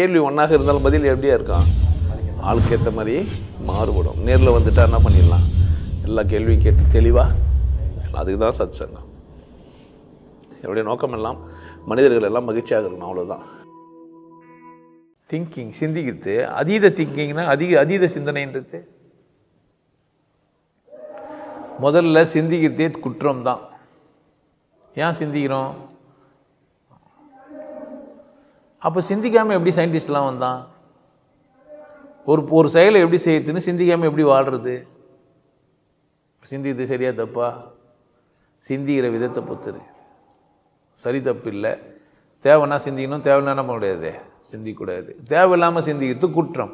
கேள்வி ஒன்றாக இருந்தாலும் பதில் எப்படியா இருக்கான் ஆளுக்கு ஏற்ற மாதிரி மாறுபடும். நேரில் வந்துட்டா என்ன பண்ணிடலாம்? எல்லா கேள்வியும் கேட்டு தெளிவாக அதுக்கு தான் சத் சங்கம் என்னுடைய நோக்கம் எல்லாம் மனிதர்கள் எல்லாம் மகிழ்ச்சியாக இருக்கணும் அவ்வளோதான் திங்கிங் சிந்திக்கிறது. அதீத திங்கிங்னா அதிக அதீத சிந்தனைன்றது. முதல்ல சிந்திக்கிறதே குற்றம் தான். ஏன் சிந்திக்கிறோம்? அப்போ சிந்திக்காமல் எப்படி சயின்டிஸ்ட்லாம் வந்தான்? ஒரு ஒரு செயலை எப்படி செய்யுதுன்னு சிந்திக்காமல் எப்படி வாழ்கிறது சிந்திக்கிறது சரியா தப்பா? சிந்திக்கிற விதத்தை பொறுத்து இருக்குது சரி தப்பு இல்லை. தேவைன்னா சிந்திக்கணும் தேவைன்னா பண்ண முடியாது சிந்திக்கூடாது தேவையில்லாமல் சிந்திக்கிறது குற்றம்.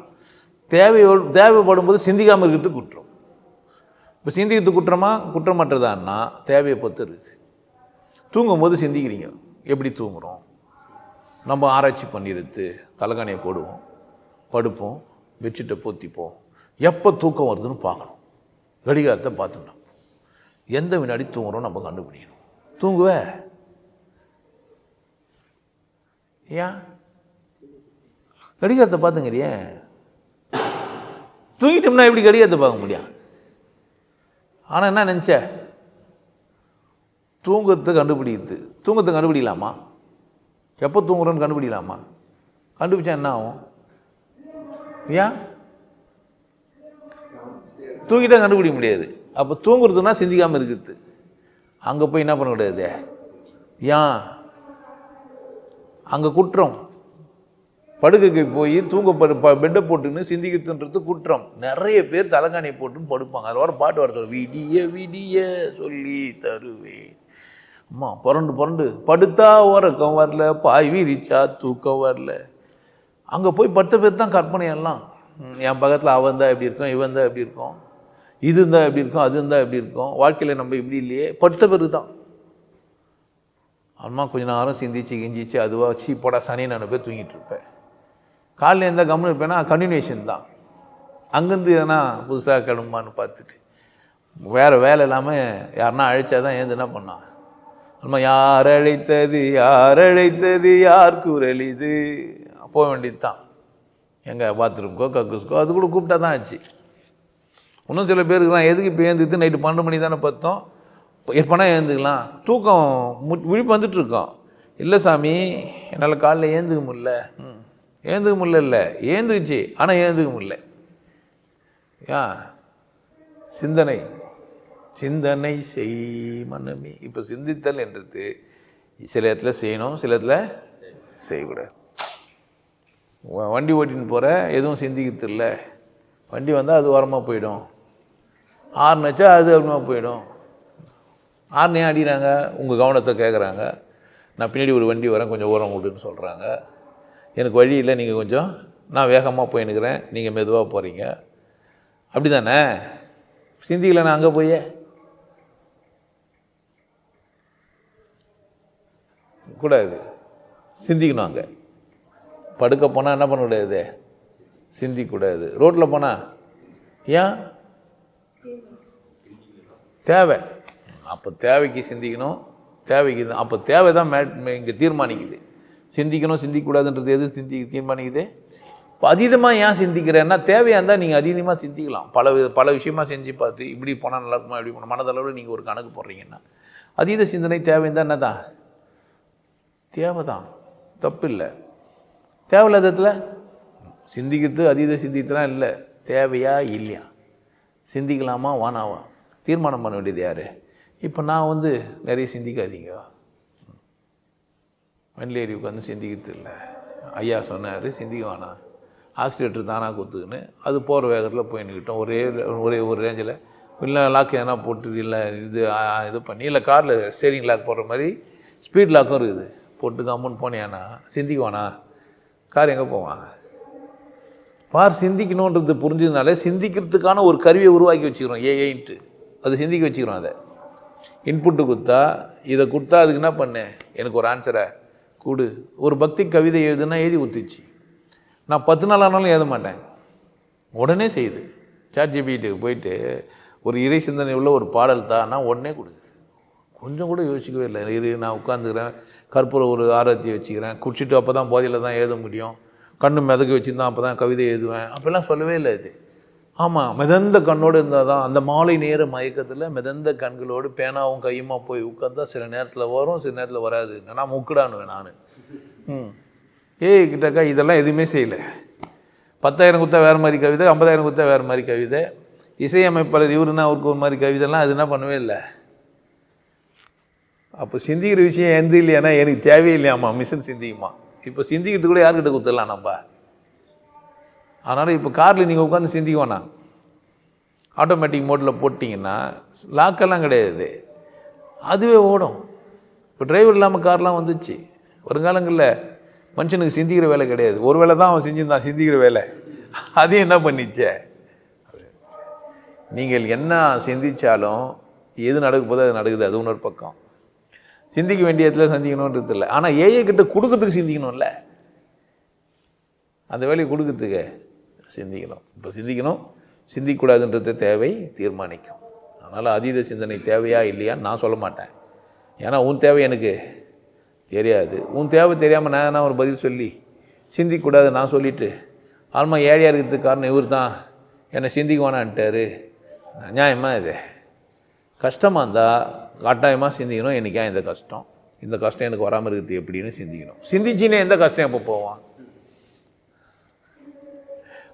தேவையோடு தேவைப்படும் போது சிந்திக்காமல் இருக்கிறது குற்றம். இப்போ சிந்திக்கிறது குற்றமா? குற்றமற்றதான்னா தேவையை பொறுத்து இருக்குது தூங்கும்போது சிந்திக்கிறீங்க. எப்படி தூங்குகிறோம் நம்ம ஆராய்ச்சி பண்ணிடுத்து தலைகாணியை போடுவோம் படுப்போம் பெட்ஷீட்டை போத்திப்போம். எப்போ தூக்கம் வருதுன்னு பார்க்கணும். கடிகாரத்தை பார்த்துக்கணும். எந்த வினாடி தூங்குறோம் நம்ம கண்டுபிடிக்கணும். தூங்குவ? ஏன்? கடிகாரத்தை பார்த்துங்கிறியே? தூங்கிட்டோம்னா எப்படி கடிகாரத்தை பார்க்க முடியும்? ஆனால் என்ன நினச்ச? தூங்கத்தை கண்டுபிடிக்குது தூங்கத்தை கண்டுபிடிக்கலாமா? எப்போ தூங்குறோன்னு கண்டுபிடிக்கலாமா? கண்டுபிடிச்சா என்ன ஆகும்? ஏன் தூங்கிட்டா கண்டுபிடிக்க முடியாது. அப்போ தூங்குறதுனா சிந்திக்காமல் இருக்குது அங்கே போய் என்ன பண்ண முடியாது? ஏன் அங்கே குற்றம். படுக்கைக்கு போய் தூங்க படு ப- பெட்டை போட்டுன்னு சிந்திக்கிறதுன்றது குற்றம். நிறைய பேர் தலைகாணியை போட்டுன்னு படுப்பாங்க. அதில் வர பாட்டு வர சொல்ல விடிய விடிய சொல்லி தருவேன். அம்மா புரண்டு புரண்டு படுத்தா உறக்கம் வரல பாய் வீரிச்சா தூக்கம் வரல. அங்கே போய் படுத்த பேர் தான் கற்பனை எல்லாம். என் பக்கத்தில் அவன் தான் எப்படி இருக்கும் இவன் தான் எப்படி இருக்கும் இது இருந்தால் எப்படி இருக்கும் அது இருந்தால் எப்படி இருக்கும். வாழ்க்கையில் நம்ம இப்படி இல்லையே. படுத்த பேர் தான். அம்மா கொஞ்ச நேரம் சிந்திச்சு கிஞ்சிச்சு அதுவாக சீ போடா சனி நான் போய் தூங்கிட்டு இருப்பேன். காலையில் எந்த கம்முன்னு இருப்பேன்னா கண்டினியூஷன் தான். அங்கேருந்து எதனா புதுசாக கிளம்புமான்னு பார்த்துட்டு. வேறு வேலை இல்லாமல் யாருன்னா அழைச்சா தான் ஏந்து என்ன பண்ணான் அம்மா யார் அழைத்தது யார் அழைத்தது யார் குரல் இது? போக வேண்டியது தான் எங்கே பாத்ரூம்க்கோ கக்கூஸ்க்கோ அது கூட கூப்பிட்டா தான் ஆச்சு. இன்னும் சில பேருக்குலாம் எதுக்கு இப்போ ஏந்துட்டு நைட்டு பன்னெண்டு மணி தானே பார்த்தோம் எப்போனா ஏந்துக்கலாம் தூக்கம் மு விழிப்பு வந்துட்டுருக்கோம் இல்லை சாமி என்னால் காலைல ஏந்துக்க முடில ம். ஏந்துக்க முடில இல்லை. ஏந்துக்குச்சு ஆனால் ஏந்துக்க முடியல. ஏன் சிந்தனை. சிந்தனை செய் மனமே. இப்போ சிந்தித்தல் என்றது சில இடத்துல செய்யணும் சில இடத்துல செய்யக்கூடாது. வண்டி ஓட்டின்னு போகிற எதுவும் சிந்திக்கிறதில்ல. வண்டி வந்தால் அது ஓரமாக போயிடும். ஆறுனு வச்சா அது ஓரமாக போயிடும். ஆறுனே அடிக்கிறாங்க உங்கள் கவனத்தை கேட்குறாங்க நான் பின்னாடி ஒரு வண்டி வரேன் கொஞ்சம் ஓரம் விடுன்னு சொல்கிறாங்க எனக்கு வழி இல்லை நீங்கள் கொஞ்சம் நான் வேகமாக போயின்னுக்கிறேன் நீங்கள் மெதுவாக போகிறீங்க அப்படி தானே சிந்திக்கல நான் அங்கே போய். கூடாது. சிந்திக்கணும் அங்கே படுக்க போனால் என்ன பண்ணக்கூடாது சிந்திக்கக்கூடாது. ரோட்டில் போனால் ஏன்? தேவை. அப்போ தேவைக்கு சிந்திக்கணும். தேவைக்கு தான். அப்போ தேவை தான் மே இங்கே தீர்மானிக்குது. சிந்திக்கணும் சிந்திக்கக்கூடாதுன்றது எது சிந்தி தீர்மானிக்குது? இப்போ அதீதமாக ஏன் சிந்திக்கிறேன்னா தேவையாக இருந்தால் நீங்கள் அதீதமாக சிந்திக்கலாம். பல வித பல விஷயமா செஞ்சு பார்த்து இப்படி போனால் நல்லா இருக்குமா இப்படி போனால் மனதளவில் நீங்கள் ஒரு கணக்கு போடுறீங்கன்னா அதீத சிந்தனை தேவைன்னு தான் என்னதான்? தேவை தான் தப்பு இல்லை தேவையில்லாததுல சிந்திக்கிறது அதீத சிந்திக்கலாம் இல்லை. தேவையா இல்லையா? சிந்திக்கலாமா வானாவா தீர்மானம் பண்ண வேண்டியது யார்? இப்போ நான் வந்து நிறைய சிந்திக்காதீங்க. வண்டியில் ஏறி உட்காந்து சிந்திக்கிறது இல்லை. ஐயா சொன்னார் சிந்திக்க வேணாம். ஆக்சிலேட்டர் தானாக கொடுத்துக்கின்னு அது போகிற வேகத்தில் போய் ஒரே ஒரே ஒரு ரேஞ்சில் இல்லை லாக் எதனா போட்டு இல்லை இது இது பண்ணி இல்லை காரில் ஸ்டேரிங் லாக் போடுற மாதிரி ஸ்பீட் லாக்கும் இருக்குது. போட்டு கம்முன்னு போனியானா சிந்திக்குவானா? கார் எங்கே போவான்? பார் சிந்திக்கணுன்றது புரிஞ்சதுனால சிந்திக்கிறதுக்கான ஒரு கருவியை உருவாக்கி வச்சுக்கிறோம் ஏஐன்ட்டு அது சிந்திக்க வச்சுக்கிறோம் அதை. இன்புட்டு கொடுத்தா இதை கொடுத்தா அதுக்கு என்ன பண்ணு? எனக்கு ஒரு ஆன்சரை கொடு. ஒரு பக்தி கவிதை எழுதுனா எழுதி ஊற்றிச்சு நான் பத்து நாள் ஆனாலும் எழுத மாட்டேன். உடனே செய்யுது. சாட்ஜிபிட்டுக்கு போயிட்டு ஒரு இறை சிந்தனை உள்ள ஒரு பாடல் தான் நான் உடனே கொடுக்குது. கொஞ்சம் கூட யோசிக்கவே இல்லை. இரு நான் உட்காந்துக்கிறேன் கற்பூர ஒரு ஆரத்தி வச்சுக்கிறேன் குடிச்சிட்டு அப்போ தான் போதையில் தான் எழுத முடியும். கண்ணு மிதக்க வச்சுருந்தான் அப்போ தான் கவிதை எழுதுவேன். அப்போல்லாம் சொல்லவே இல்லை இது. ஆமாம் மிதந்த கண்ணோடு இருந்தால் தான் அந்த மாலை நேர மயக்கத்தில் மிதந்த கண்களோடு பேனாவும் கையுமா போய் உட்காந்தா சில நேரத்தில் வரும் சில நேரத்தில் வராது. நான் முக்குடானுவேன் நான். ம். ஏய் கிட்டக்கா இதெல்லாம் எதுவுமே செய்யலை. பத்தாயிரம் குத்தா வேறு மாதிரி கவிதை ஐம்பதாயிரம் குத்தா வேறு மாதிரி கவிதை. இசையமைப்பாளர் இவருன்னா அவருக்கு ஒரு மாதிரி கவிதைலாம் அது என்ன பண்ணவே இல்லை. அப்போ சிந்திக்கிற விஷயம் எந்த இல்லையானா எனக்கு தேவையில்லையாம்மா மிஷின் சிந்திக்குமா? இப்போ சிந்திக்கிறது கூட யார்கிட்ட கொடுத்துடலாம் நம்ம? அதனால் இப்போ காரில் நீங்கள் உட்காந்து சிந்திக்க வேணாம். ஆட்டோமேட்டிக் மோட்டில் போட்டிங்கன்னா லாக்கெல்லாம் கிடையாது. அதுவே ஓடும். இப்போ டிரைவர் இல்லாமல் கார்லாம் வந்துச்சு. வருங்காலங்களில் மனுஷனுக்கு சிந்திக்கிற வேலை கிடையாது. ஒரு வேலை தான் அவன் செஞ்சுருந்தான் சிந்திக்கிற வேலை. அதையும் என்ன பண்ணிச்சே? நீங்கள் என்ன சிந்திச்சாலும் எது நடக்க போதோ அது நடக்குது அது இன்னொரு பக்கம். சிந்திக்க வேண்டிய இடத்துல சிந்திக்கணுன்றது இல்லை. ஆனால் ஏஐ கிட்ட கொடுக்கறதுக்கு சிந்திக்கணும்ல. அந்த வேலையை கொடுக்கறதுக்கு சிந்திக்கணும். இப்போ சிந்திக்கணும் சிந்திக்கக்கூடாதுன்றது தேவை தீர்மானிக்கும். அதனால் அதீத சிந்தனை தேவையா இல்லையான்னு நான் சொல்ல மாட்டேன். ஏன்னா உன் தேவை எனக்கு தெரியாது. உன் தேவை தெரியாமல் நான் என்ன ஒரு பதில் சொல்லி சிந்திக்கக்கூடாது நான் சொல்லிவிட்டு ஆல்மா ஏழையாக இருக்கிறதுக்கு காரணம் இவர் தான் என்னை சிந்திக்க வேணான்ட்டாரு நியாயமாக இது? கஷ்டமாக இருந்தால் கட்டாயமாக சிந்திக்கணும். என்றைக்கா இந்த கஷ்டம்? இந்த கஷ்டம் எனக்கு வராமல் இருக்குது எப்படின்னு சிந்திக்கணும். சிந்திச்சினே எந்த கஷ்டம் எப்போ போவான்?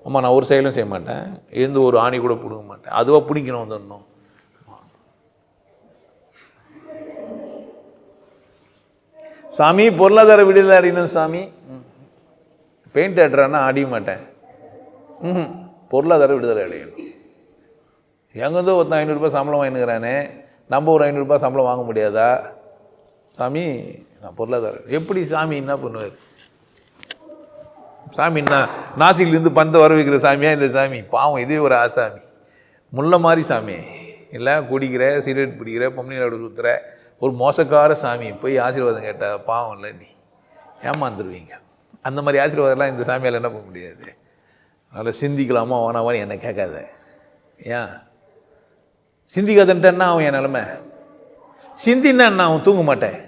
ஆமாம் நான் ஒரு செயலும் செய்ய மாட்டேன். எழுந்து ஒரு ஆணி கூட பிடுங்க மாட்டேன். அதுவாக பிடிக்கணும் வந்துடணும் சாமி பொருளாதார விடுதலை அடையணும் சாமி. பெயிண்ட் ஆடுறான்னா அடிய மாட்டேன். ம் பொருளாதார விடுதலை அடையணும். எங்கேருந்தோ ஒருத்தன் ஐநூறுரூபா சம்பளம் வாங்கினுக்கிறானே. நம்ம ஒரு ஐநூறுரூபா சம்பளம் வாங்க முடியாதா? சாமி நான் பொருளாதாரம் எப்படி சாமி என்ன பண்ணுவார்? சாமி என்ன நாசிக்லேருந்து பணத்தை வர வைக்கிற சாமியாக இந்த சாமி? பாவம் இதே ஒரு ஆசாமி முல்லை மாதிரி சாமி. இல்லை குடிக்கிற சிகரெட் பிடிக்கிற பொம்மனியோட சுற்றுற ஒரு மோசக்கார சாமி. போய் ஆசீர்வாதம் கேட்டால் பாவம் இல்லை நீ. ஏமாந்துருவீங்க. அந்த மாதிரி ஆசீர்வாதம்லாம் இந்த சாமியால் என்ன பண்ண முடியாது? அதனால் சிந்திக்கலாமா வேணாமான்னு என்னை கேட்காத. ஏன்? சிந்திக்காதுன்ட்டு என்ன ஆகும் என் நிலமை. சிந்தின்னா என்ன ஆகும் தூங்க மாட்டேன்.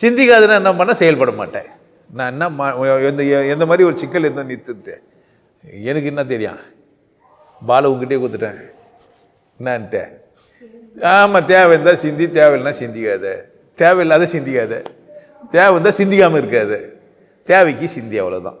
சிந்திக்காதுன்னா என்ன பண்ண செயல்பட மாட்டேன். நான் என்ன மா- எந்த எந்த மாதிரி ஒரு சிக்கல் எந்த நிறுத்துட்டேன் எனக்கு என்ன தெரியும்? பால உங்ககிட்டே கொடுத்துட்டேன். என்னான்ட்டு. ஆமாம் தேவை இருந்தால் சிந்தி தேவையில்லைனா சிந்திக்காத. தேவையில்லாத சிந்திக்காத. தேவை இருந்தால் சிந்திக்காமல் இருக்காது. தேவைக்கு சிந்தி அவ்வளோதான்